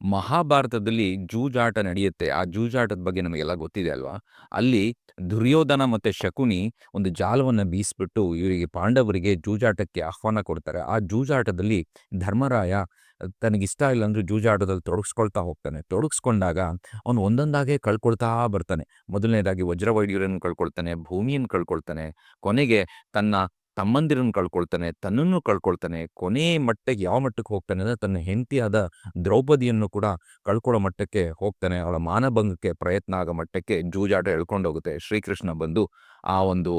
ಮಹಾಭಾರತದಲ್ಲಿ ಜೂಜಾಟ ನಡೆಯುತ್ತೆ. ಆ ಜೂಜಾಟದ ಬಗ್ಗೆ ನಮಗೆಲ್ಲ ಗೊತ್ತಿದೆ ಅಲ್ವಾ? ಅಲ್ಲಿ ದುರ್ಯೋಧನ ಮತ್ತೆ ಶಕುನಿ ಒಂದು ಜಾಲವನ್ನು ಬೀಸ್ಬಿಟ್ಟು ಇವರಿಗೆ ಪಾಂಡವರಿಗೆ ಜೂಜಾಟಕ್ಕೆ ಆಹ್ವಾನ ಕೊಡ್ತಾರೆ. ಆ ಜೂಜಾಟದಲ್ಲಿ ಧರ್ಮರಾಯ ತನಗಿಷ್ಟ ಇಲ್ಲ ಇಲ್ಲಂದ್ರೆ ಜೂಜಾಟದಲ್ಲಿ ತೊಡಗಿಸ್ಕೊಳ್ತಾ ಹೋಗ್ತಾನೆ. ತೊಡಗಿಸ್ಕೊಂಡಾಗ ಅವನು ಒಂದೊಂದಾಗೆ ಕಳ್ಕೊಳ್ತಾ ಬರ್ತಾನೆ. ಮೊದಲನೇದಾಗಿ ವಜ್ರವೈಡ್ಯೂರ್ಯರನ್ನ ಕಳ್ಕೊಳ್ತಾನೆ, ಭೂಮಿಯನ್ನು ಕಳ್ಕೊಳ್ತಾನೆ, ಕೊನೆಗೆ ತನ್ನ ತಮ್ಮಂದಿರನ್ನ ಕಳ್ಕೊಳ್ತಾನೆ, ತನ್ನನ್ನು ಕಳ್ಕೊಳ್ತಾನೆ. ಕೊನೆ ಮಟ್ಟಕ್ಕೆ ಯಾವ ಮಟ್ಟಕ್ಕೆ ಹೋಗ್ತಾನೆ ಅಂದ್ರೆ ತನ್ನ ಹೆಂಡತಿಯಾದ ದ್ರೌಪದಿಯನ್ನು ಕೂಡ ಕಳ್ಕೊಳ್ಳೋ ಮಟ್ಟಕ್ಕೆ ಹೋಗ್ತಾನೆ. ಅವಳ ಮಾನಭಂಗಕ್ಕೆ ಪ್ರಯತ್ನ ಆಗೋ ಮಟ್ಟಕ್ಕೆ ಜೂಜಾಟ ಎಳ್ಕೊಂಡೋಗುತ್ತೆ. ಶ್ರೀಕೃಷ್ಣ ಬಂದು ಆ ಒಂದು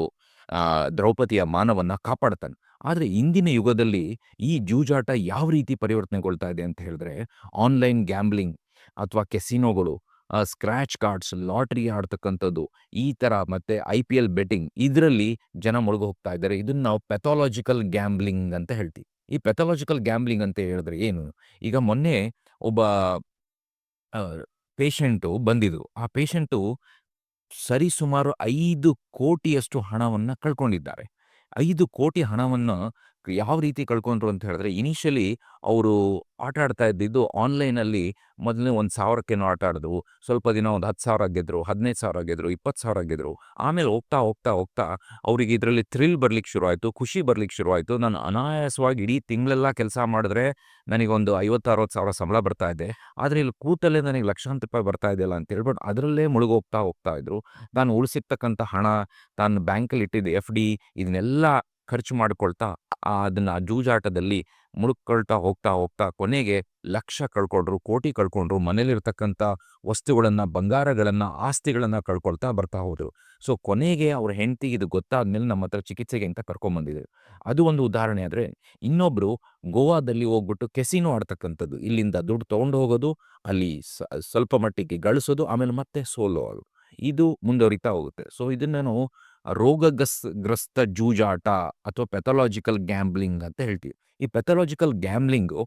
ದ್ರೌಪದಿಯ ಮಾನವನ್ನ ಕಾಪಾಡ್ತಾನೆ. ಆದ್ರೆ ಇಂದಿನ ಯುಗದಲ್ಲಿ ಈ ಜೂಜಾಟ ಯಾವ ರೀತಿ ಪರಿವರ್ತನೆಗೊಳ್ತಾ ಇದೆ ಅಂತ ಹೇಳಿದ್ರೆ ಆನ್‌ಲೈನ್ ಗ್ಯಾಂಬ್ಲಿಂಗ್ ಅಥವಾ ಕೆಸಿನೋಗಳು, ಆ ಸ್ಕ್ರಾಚ್ ಕಾರ್ಡ್ಸ್, ಲಾಟರಿ ಆಡ್ತಕ್ಕಂಥದ್ದು, ಈ ತರ ಮತ್ತೆ ಐ-ಪಿ-ಎಲ್ ಬೆಟ್ಟಿಂಗ್ ಇದರಲ್ಲಿ ಜನ ಮುಳುಗು ಹೋಗ್ತಾ ಇದ್ದಾರೆ. ಇದನ್ನ ನಾವು ಪೆಥಾಲಜಿಕಲ್ ಗ್ಯಾಂಬ್ಲಿಂಗ್ ಅಂತ ಹೇಳ್ತೀವಿ. ಈ ಪೆಥಾಲಜಿಕಲ್ ಗ್ಯಾಂಬ್ಲಿಂಗ್ ಅಂತ ಹೇಳಿದ್ರೆ ಏನು? ಈಗ ಮೊನ್ನೆ ಒಬ್ಬ ಪೇಷಂಟು ಬಂದಿದ್ರು. ಆ ಪೇಷಂಟು ಸರಿಸುಮಾರು ಐದು ಕೋಟಿಯಷ್ಟು ಹಣವನ್ನು ಕಳ್ಕೊಂಡಿದ್ದಾರೆ. ಐದು ಕೋಟಿ ಹಣವನ್ನ ಯಾವ ರೀತಿ ಕಳ್ಕೊಂಡ್ರು ಅಂತ ಹೇಳಿದ್ರೆ ಇನಿಷಿಯಲಿ ಅವರು ಆಟ ಆಡ್ತಾ ಇದ್ದಿದ್ದು ಆನ್‌ಲೈನಲ್ಲಿ ಮೊದಲನೇ ಒಂದು ಸಾವಿರಕ್ಕೇನೋ ಆಟ ಆಡಿದ್ರು. ಸ್ವಲ್ಪ ದಿನ ಒಂದು 10,000 ಗೆದ್ರು, 15,000 ಗೆದ್ರು, 20,000 ಗೆದ್ರು. ಆಮೇಲೆ ಹೋಗ್ತಾ, ಹೋಗ್ತಾ, ಹೋಗ್ತಾ ಅವರಿಗೆ ಇದರಲ್ಲಿ ಥ್ರಿಲ್ ಬರ್ಲಿಕ್ಕೆ ಶುರುವಾಯಿತು ಖುಷಿ ಬರ್ಲಿಕ್ಕೆ ಶುರುವಾಯಿತು ನಾನು ಅನಾಯಾಸವಾಗಿ ಇಡೀ ತಿಂಗಳೆಲ್ಲ ಕೆಲಸ ಮಾಡಿದ್ರೆ ನನಗೊಂದು ಐವತ್ತು ಅರವತ್ತು ಸಾವಿರ ಸಂಬಳ ಬರ್ತಾ ಇದೆ. ಆದರೆ ಇಲ್ಲಿ ಕೂತಲ್ಲೇ ನನಗೆ ಲಕ್ಷಾಂತರ ರೂಪಾಯಿ ಬರ್ತಾ ಇದೆಯಲ್ಲ ಅಂತ ಹೇಳ್ಬಿಟ್ಟು ಅದರಲ್ಲೇ ಮುಳುಗೋಗ್ತಾ ಹೋಗ್ತಾ ಇದ್ರು. ನಾನು ಉಳಿಸಿರ್ತಕ್ಕಂಥ ಹಣ, ತಾನು ಬ್ಯಾಂಕಲ್ಲಿ ಇಟ್ಟಿದ್ದ ಎಫ್-ಡಿ ಇದನ್ನೆಲ್ಲ ಖರ್ಚು ಮಾಡಿಕೊಳ್ತಾ ಅದನ್ನ ಜೂಜಾಟದಲ್ಲಿ ಮುಳುಕೊಳ್ತಾ ಹೋಗ್ತಾ, ಹೋಗ್ತಾ ಕೊನೆಗೆ ಲಕ್ಷ ಕಳ್ಕೊಂಡ್ರು, ಕೋಟಿ ಕಳ್ಕೊಂಡ್ರು. ಮನೇಲಿರ್ತಕ್ಕಂಥ ವಸ್ತುಗಳನ್ನ, ಬಂಗಾರಗಳನ್ನ, ಆಸ್ತಿಗಳನ್ನ ಕಳ್ಕೊಳ್ತಾ ಬರ್ತಾ ಹೋದ್ರು. ಸೊ ಕೊನೆಗೆ ಅವ್ರ ಹೆಂಡತಿಗೆ ಇದು ಗೊತ್ತಾದ್ಮೇಲೆ ನಮ್ಮ ಹತ್ರ ಚಿಕಿತ್ಸೆಗೆ ಅಂತ ಕರ್ಕೊಂಡ್ಬಂದಿದ್ರು. ಅದು ಒಂದು ಉದಾಹರಣೆ ಆದ್ರೆ ಇನ್ನೊಬ್ರು ಗೋವಾದಲ್ಲಿ ಹೋಗ್ಬಿಟ್ಟು ಕೆಸಿನೋ ಆಡ್ತಕ್ಕಂಥದ್ದು. ಇಲ್ಲಿಂದ ದುಡ್ಡು ತಗೊಂಡು ಹೋಗೋದು, ಅಲ್ಲಿ ಸ್ವಲ್ಪ ಮಟ್ಟಿಗೆ ಗಳಿಸೋದು, ಆಮೇಲೆ ಮತ್ತೆ ಸೋಲೋ ಇದು ಮುಂದುವರಿತಾ ಹೋಗುತ್ತೆ. ಸೊ ಇದನ್ನ ನಾವು ರೋಗಗಸ್ ಗ್ರಸ್ತ ಜೂಜಾಟ ಅಥವಾ ಪೆಥಾಲಜಿಕಲ್ ಗ್ಯಾಂಬ್ಲಿಂಗ್ ಅಂತ ಹೇಳ್ತೀವಿ. ಈ ಪೆಥಾಲಜಿಕಲ್ ಗ್ಯಾಂಬ್ಲಿಂಗು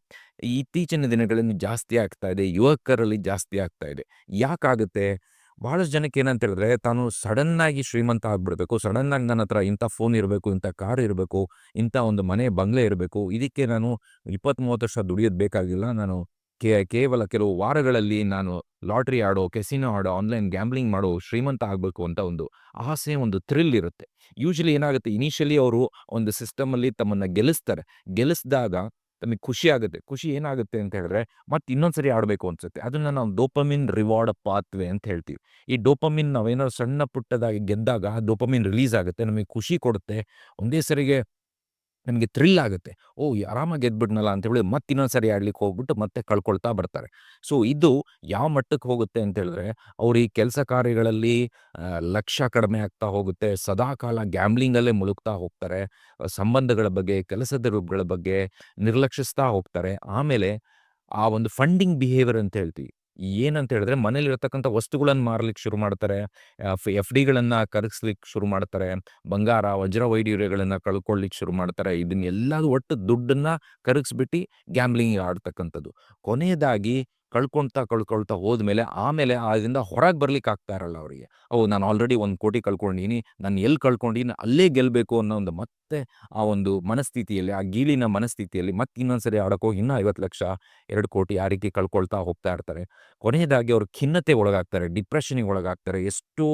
ಇತ್ತೀಚಿನ ದಿನಗಳಲ್ಲಿ ಜಾಸ್ತಿ ಆಗ್ತಾ ಇದೆ. ಯುವಕರಲ್ಲಿ ಜಾಸ್ತಿ ಆಗ್ತಾ ಇದೆ. ಯಾಕಾಗುತ್ತೆ? ಭಾಳಷ್ಟು ಜನಕ್ಕೆ ಏನಂತ ಹೇಳಿದ್ರೆ ತಾನು ಸಡನ್ನಾಗಿ ಶ್ರೀಮಂತ ಆಗಿಬಿಡ್ಬೇಕು ಸಡನ್ನಾಗಿ ನನ್ನ ಹತ್ರ ಇಂಥ ಫೋನ್ ಇರಬೇಕು, ಇಂಥ ಕಾರ್ ಇರಬೇಕು, ಇಂಥ ಒಂದು ಮನೆ, ಬಂಗ್ಲೆ ಇರಬೇಕು. ಇದಕ್ಕೆ ನಾನು 20, 30 ವರ್ಷ ದುಡಿಯೋದು ಬೇಕಾಗಿಲ್ಲ. ನಾನು ಕೇವಲ ಕೆಲವು ವಾರಗಳಲ್ಲಿ ನಾನು ಲಾಟ್ರಿ ಆಡೋ, ಕೆಸಿನೋ ಆಡೋ, ಆನ್‌ಲೈನ್ ಗ್ಯಾಂಬ್ಲಿಂಗ್ ಮಾಡೋ ಶ್ರೀಮಂತ ಆಗಬೇಕು ಅಂತ ಒಂದು ಆಸೆ, ಒಂದು ಥ್ರಿಲ್ ಇರುತ್ತೆ. ಯೂಶಲಿ ಏನಾಗುತ್ತೆ ಇನಿಷಿಯಲಿ ಅವರು ಒಂದು ಸಿಸ್ಟಮಲ್ಲಿ ತಮ್ಮನ್ನು ಗೆಲ್ಲಿಸ್ತಾರೆ. ಗೆಲ್ಲಿಸಿದಾಗ ತಮಗೆ ಖುಷಿ ಆಗುತ್ತೆ. ಖುಷಿ ಏನಾಗುತ್ತೆ ಅಂತ ಹೇಳಿದ್ರೆ ಮತ್ತೆ ಇನ್ನೊಂದು ಸರಿ ಆಡಬೇಕು ಅನ್ಸುತ್ತೆ. ಅದನ್ನ ನಾವು ಡೋಪಮಿನ್ ರಿವಾರ್ಡ್ ಪಾತ್ವೆ ಅಂತ ಹೇಳ್ತೀವಿ. ಈ ಡೋಪಮಿನ್ ನಾವೇನಾದ್ರು ಸಣ್ಣ ಪುಟ್ಟದಾಗಿ ಗೆದ್ದಾಗ ಡೋಪಮಿನ್ ರಿಲೀಸ್ ಆಗುತ್ತೆ. ನಮಗೆ ಖುಷಿ ಕೊಡುತ್ತೆ. ಒಂದೇ ಸರಿಗೆ ನಮಗೆ ಥ್ರಿಲ್ ಆಗುತ್ತೆ. ಓ ಆರಾಮಾಗಿ ಗೆದ್ಬಿಟ್ನಲ್ಲ ಅಂತ ಹೇಳಿ ಮತ್ತೆ ಇನ್ನೊಂದು ಸರಿ ಆಡ್ಲಿಕ್ಕೆ ಹೋಗ್ಬಿಟ್ಟು ಮತ್ತೆ ಕಳ್ಕೊಳ್ತಾ ಬರ್ತಾರೆ. ಸೊ ಇದು ಯಾವ ಮಟ್ಟಕ್ಕೆ ಹೋಗುತ್ತೆ ಅಂತ ಹೇಳಿದ್ರೆ ಅವ್ರು ಈ ಕೆಲಸ ಕಾರ್ಯಗಳಲ್ಲಿ ಲಕ್ಷ ಲಕ್ಷ್ಯ ಕಡಿಮೆ ಆಗ್ತಾ ಹೋಗುತ್ತೆ. ಸದಾಕಾಲ ಗ್ಯಾಮ್ಲಿಂಗಲ್ಲೇ ಮುಳುಗ್ತಾ ಹೋಗ್ತಾರೆ. ಸಂಬಂಧಗಳ ಬಗ್ಗೆ, ಕೆಲಸದ ರೂಪಗಳ ಬಗ್ಗೆ ನಿರ್ಲಕ್ಷಿಸ್ತಾ ಹೋಗ್ತಾರೆ. ಆಮೇಲೆ ಆ ಒಂದು ಫಂಡಿಂಗ್ ಬಿಹೇವಿಯರ್ ಅಂತ ಹೇಳ್ತೀವಿ. ಏನಂತ ಹೇಳಿದ್ರೆ ಮನೇಲಿರ್ತಕ್ಕಂಥ ವಸ್ತುಗಳನ್ನು ಮಾರ್ಲಿಕ್ಕೆ ಶುರು ಮಾಡ್ತಾರೆ. ಎಫ್ ಎಫ್-ಡಿಗಳನ್ನ ಕರಗಿಸ್ಲಿಕ್ಕೆ ಶುರು ಮಾಡ್ತಾರೆ. ಬಂಗಾರ, ವಜ್ರ ವೈಡ್ಯೂರ್ಯಗಳನ್ನ ಕಳ್ಕೊಳ್ಲಿಕ್ಕೆ ಶುರು ಮಾಡ್ತಾರೆ. ಇದನ್ನೆಲ್ಲದೂ ಒಟ್ಟು ದುಡ್ಡನ್ನ ಕರಗಿಸ್ಬಿಟ್ಟು ಗ್ಯಾಮ್ಲಿಂಗ್ ಆಡ್ತಕ್ಕಂಥದ್ದು. ಕೊನೆಯದಾಗಿ ಕಳ್ಕೊಳ್ತಾ, ಕಳ್ಕೊಳ್ತಾ ಹೋದ್ಮೇಲೆ ಆಮೇಲೆ ಅದರಿಂದ ಹೊರಗೆ ಬರ್ಲಿಕ್ಕೆ ಆಗ್ತಾ ಇರಲ್ಲ ಅವರಿಗೆ. ಓ ನಾನು ಆಲ್ರೆಡಿ ಒಂದು ಕೋಟಿ ಕಳ್ಕೊಂಡೀನಿ. ನಾನು ಎಲ್ಲಿ ಕಳ್ಕೊಂಡೀನಿ ಅಲ್ಲೇ ಗೆಲ್ಲಬೇಕು ಅನ್ನೋ ಒಂದು ಮತ್ತೆ ಆ ಒಂದು ಮನಸ್ಥಿತಿಯಲ್ಲಿ, ಆ ಗೀಳಿನ ಮನಸ್ಥಿತಿಯಲ್ಲಿ ಮತ್ತೆ ಇನ್ನೊಂದ್ಸರಿ ಹೋಗಿ ಇನ್ನೂ 50 ಲಕ್ಷ, ಎರಡು ಕೋಟಿ ಆ ರೀತಿ ಕಳ್ಕೊಳ್ತಾ ಹೋಗ್ತಾ ಇರ್ತಾರೆ. ಕೊನೆಯದಾಗಿ ಅವರು ಖಿನ್ನತೆ ಒಳಗಾಗ್ತಾರೆ. ಡಿಪ್ರೆಷನಿಗೆ ಒಳಗಾಗ್ತಾರೆ. ಎಷ್ಟೋ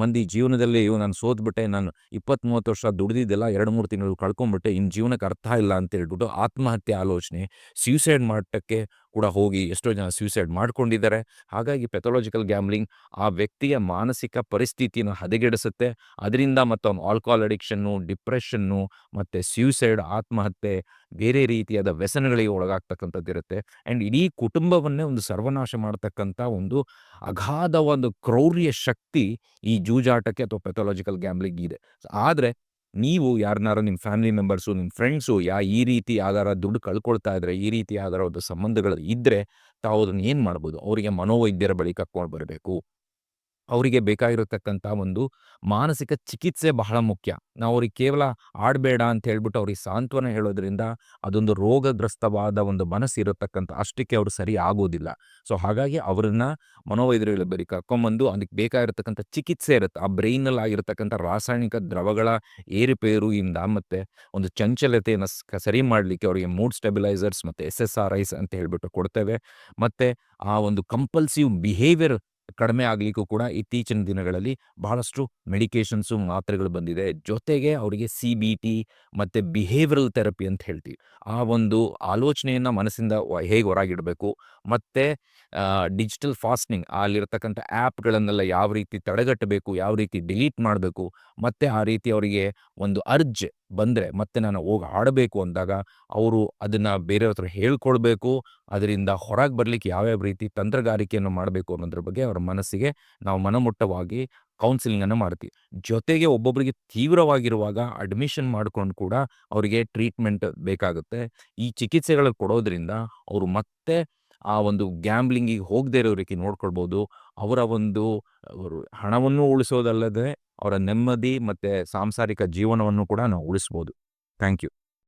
ಮಂದಿ ಜೀವನದಲ್ಲಿ ಇವು ನಾನು ಸೋತ್ಬಿಟ್ಟೆ. ನಾನು 20, 30 ವರ್ಷ ದುಡಿದಿದ್ದೆಲ್ಲ 2, 3 ತಿಂಗಳು ಕಳ್ಕೊಂಡ್ಬಿಟ್ಟೆ. ಇನ್ನು ಜೀವನಕ್ಕೆ ಅರ್ಥ ಇಲ್ಲ ಅಂತ ಹೇಳ್ಬಿಟ್ಟು ಆತ್ಮಹತ್ಯೆ ಆಲೋಚನೆ, ಸ್ಯೂಸೈಡ್ ಮಟ್ಟಕ್ಕೆ ಕೂಡ ಹೋಗಿ ಎಷ್ಟೋ ಜನ ಸ್ಯೂಸೈಡ್ ಮಾಡ್ಕೊಂಡಿದ್ದಾರೆ. ಹಾಗಾಗಿ ಪೆಥೊಲಾಜಿಕಲ್ ಗ್ಯಾಮ್ಲಿಂಗ್ ಆ ವ್ಯಕ್ತಿಯ ಮಾನಸಿಕ ಪರಿಸ್ಥಿತಿಯನ್ನು ಹದಗೆಡಿಸುತ್ತೆ. ಅದರಿಂದ ಮತ್ತು ಅವನು ಆಲ್ಕೋಹಾಲ್ ಅಡಿಕ್ಷನ್ನು, ಡಿಪ್ರೆಷನ್ನು ಮತ್ತು ಸ್ಯೂಸೈಡ್ ಆತ್ಮಹತ್ಯೆ, ಬೇರೆ ರೀತಿಯಾದ ವ್ಯಸನಗಳಿಗೆ ಒಳಗಾಗ್ತಕ್ಕಂಥದ್ದಿರುತ್ತೆ. ಆಂಡ್ ಇಡೀ ಕುಟುಂಬವನ್ನೇ ಒಂದು ಸರ್ವನಾಶ ಮಾಡತಕ್ಕಂಥ ಒಂದು ಅಗಾಧ ಒಂದು ಕ್ರೌರ್ಯ ಶಕ್ತಿ ಈ ಜೂಜಾಟಕ್ಕೆ ಅಥವಾ ಪೆಥೊಲಾಜಿಕಲ್ ಗ್ಯಾಮ್ಲಿಂಗ್ ಇದೆ. ಆದ್ರೆ ನೀವು ಯಾರನ್ನಾರು ನಿಮ್ಮ ಫ್ಯಾಮಿಲಿ ಮೆಂಬರ್ಸು, ನಿಮ್ಮ ಫ್ರೆಂಡ್ಸು ಯಾ ಈ ರೀತಿ ಯಾವ್ದಾರ ದುಡ್ಡು ಕಳ್ಕೊಳ್ತಾ ಇದ್ರೆ, ಈ ರೀತಿ ಯಾವ್ದಾರ ಒಂದು ಸಂಬಂಧಗಳು ಇದ್ರೆ ತಾವು ಅದನ್ನು ಏನು ಮಾಡ್ಬೋದು? ಅವರಿಗೆ ಮನೋವೈದ್ಯರ ಬಳಿ ಕರ್ಕೊಂಡು ಬರಬೇಕು. ಅವರಿಗೆ ಬೇಕಾಗಿರತಕ್ಕಂಥ ಒಂದು ಮಾನಸಿಕ ಚಿಕಿತ್ಸೆ ಬಹಳ ಮುಖ್ಯ. ನಾವು ಅವ್ರಿಗೆ ಕೇವಲ ಆಡಬೇಡ ಅಂತ ಹೇಳ್ಬಿಟ್ಟು ಅವ್ರಿಗೆ ಸಾಂತ್ವನ ಹೇಳೋದ್ರಿಂದ ಅದೊಂದು ರೋಗಗ್ರಸ್ತವಾದ ಒಂದು ಮನಸ್ಸು ಇರತಕ್ಕಂಥ ಅಷ್ಟಕ್ಕೆ ಅವರು ಸರಿ ಆಗೋದಿಲ್ಲ. ಸೊ, ಹಾಗಾಗಿ ಅವರನ್ನ ಮನೋವೈದ್ಯರುಗಳ ಬರೀ ಕರ್ಕೊಂಬಂದು ಅದಕ್ಕೆ ಬೇಕಾಗಿರತಕ್ಕಂಥ ಚಿಕಿತ್ಸೆ ಇರುತ್ತೆ. ಆ ಬ್ರೈನಲ್ಲಿ ಆಗಿರತಕ್ಕಂಥ ರಾಸಾಯನಿಕ ದ್ರವಗಳ ಏರುಪೇರುಯಿಂದ ಮತ್ತೆ ಒಂದು ಚಂಚಲತೆಯನ್ನು ಸರಿ ಮಾಡ್ಲಿಕ್ಕೆ ಅವರಿಗೆ ಮೂಡ್ ಸ್ಟೆಬಿಲೈಸರ್ಸ್ ಮತ್ತೆ ಐಸ್ ಅಂತ ಹೇಳ್ಬಿಟ್ಟು ಕೊಡ್ತೇವೆ. ಮತ್ತೆ ಆ ಒಂದು ಕಂಪಲ್ಸಿವ್ ಬಿಹೇವಿಯರ್ ಕಡಿಮೆ ಆಗಲಿಕ್ಕೂ ಕೂಡ ಇತ್ತೀಚಿನ ದಿನಗಳಲ್ಲಿ ಬಹಳಷ್ಟು ಮೆಡಿಕೇಷನ್ಸು, ಮಾತ್ರೆಗಳು ಬಂದಿದೆ. ಜೊತೆಗೆ ಅವರಿಗೆ ಸಿ ಬಿ ಟಿ ಮತ್ತು ಬಿಹೇವಿಯರಲ್ ಥೆರಪಿ ಅಂತ ಹೇಳ್ತೀವಿ. ಆ ಒಂದು ಆಲೋಚನೆಯನ್ನು ಮನಸ್ಸಿಂದ ಹೇಗೆ ಹೊರಗಿಡಬೇಕು ಮತ್ತು ಡಿಜಿಟಲ್ ಫಾಸ್ಟಿಂಗ್ ಅಲ್ಲಿರತಕ್ಕಂಥ ಆ್ಯಪ್‌ಗಳನ್ನೆಲ್ಲ ಯಾವ ರೀತಿ ತಡೆಗಟ್ಟಬೇಕು, ಯಾವ ರೀತಿ ಡಿಲೀಟ್ ಮಾಡಬೇಕು, ಮತ್ತೆ ಆ ರೀತಿ ಅವರಿಗೆ ಒಂದು ಅರ್ಜ್ ಬಂದರೆ ಮತ್ತೆ ನಾನು ಹೋಗಿ ಆಡಬೇಕು ಅಂದಾಗ ಅವರು ಅದನ್ನು ಬೇರೆಯವ್ರ ಹತ್ರ ಹೇಳ್ಕೊಳ್ಬೇಕು. ಅದರಿಂದ ಹೊರಗೆ ಬರಲಿಕ್ಕೆ ಯಾವ್ಯಾವ ರೀತಿ ತಂತ್ರಗಾರಿಕೆಯನ್ನು ಮಾಡಬೇಕು ಅನ್ನೋದ್ರ ಬಗ್ಗೆ ಅವರ ಮನಸ್ಸಿಗೆ ನಾವು ಮನಮುಟ್ಟವಾಗಿ ಕೌನ್ಸಿಲಿಂಗನ್ನು ಮಾಡ್ತೀವಿ. ಜೊತೆಗೆ ಒಬ್ಬೊಬ್ಬರಿಗೆ ತೀವ್ರವಾಗಿರುವಾಗ ಅಡ್ಮಿಷನ್ ಮಾಡ್ಕೊಂಡು ಕೂಡ ಅವರಿಗೆ ಟ್ರೀಟ್ಮೆಂಟ್ ಬೇಕಾಗುತ್ತೆ. ಈ ಚಿಕಿತ್ಸೆಗಳು ಕೊಡೋದ್ರಿಂದ ಅವರು ಮತ್ತೆ ಆ ಒಂದು ಗ್ಯಾಂಬ್ಲಿಂಗಿಗೆ ಹೋಗದೇ ಇರೋ ರೀತಿ ನೋಡ್ಕೊಳ್ಬೋದು. ಅವರ ಒಂದು ಅವರು ಹಣವನ್ನು ಉಳಿಸೋದಲ್ಲದೆ ಅವರ ನೆಮ್ಮದಿ ಮತ್ತು ಸಾಂಸಾರಿಕ ಜೀವನವನ್ನು ಕೂಡ ನಾವು ಉಳಿಸ್ಬೋದು. Thank you.